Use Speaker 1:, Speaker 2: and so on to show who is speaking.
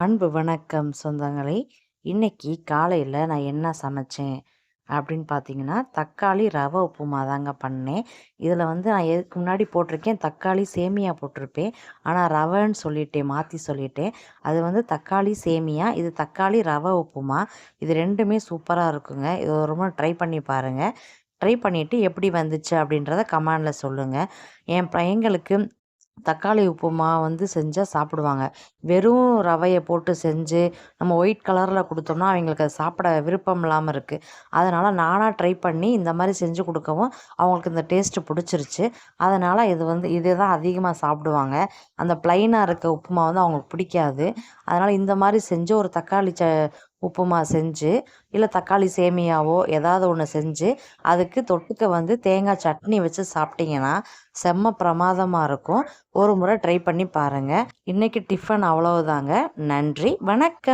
Speaker 1: அன்பு வணக்கம் சொந்தங்களே. இன்னைக்கு காலையில் நான் என்ன சமைச்சேன் அப்படின்னு பார்த்தீங்கன்னா தக்காளி ரவை உப்புமா தாங்க பண்ணேன். இதில் வந்து நான் எதுக்கு முன்னாடி போட்டிருக்கேன் தக்காளி சேமியா போட்டிருப்பேன். ஆனால் ரவைன்னு சொல்லிட்டேன் மாற்றி சொல்லிட்டேன். அது வந்து தக்காளி சேமியா இது தக்காளி ரவை உப்புமா. இது ரெண்டுமே சூப்பராக இருக்குங்க. இது ரொம்ப ட்ரை பண்ணி பாருங்கள் ட்ரை பண்ணிவிட்டு எப்படி வந்துச்சு அப்படின்றத கமெண்டில் சொல்லுங்கள் என் பையங்களுக்கு தக்காளி உப்புமா வந்து செஞ்சால் சாப்பிடுவாங்க. வெறும் ரவையை போட்டு செஞ்சு நம்ம ஒயிட் கலரில் கொடுத்தோம்னா அவங்களுக்கு அது சாப்பிட விருப்பம் இல்லாமல் இருக்குது அதனால் நானாக ட்ரை பண்ணி இந்த மாதிரி செஞ்சு கொடுக்கவும் அவங்களுக்கு இந்த டேஸ்ட்டு பிடிச்சிருச்சு. அதனால் இது வந்து இதே தான் அதிகமாக சாப்பிடுவாங்க. அந்த ப்ளைனாக இருக்க உப்புமா வந்து அவங்களுக்கு பிடிக்காது. அதனால் இந்த மாதிரி செஞ்சு ஒரு தக்காளி ச உப்புமா செஞ்சு இல்லை தக்காளி சேமியாவோ ஏதாவது ஒன்று செஞ்சு அதுக்கு தொட்டுக்க வந்து தேங்காய் சட்னி வச்சு சாப்பிட்டிங்கன்னா செம்ம பிரமாதமாக இருக்கும். ஒரு முறை ட்ரை பண்ணி பாருங்கள் இன்றைக்கி டிஃபன் அவ்வளவுதாங்க. நன்றி வணக்கம்.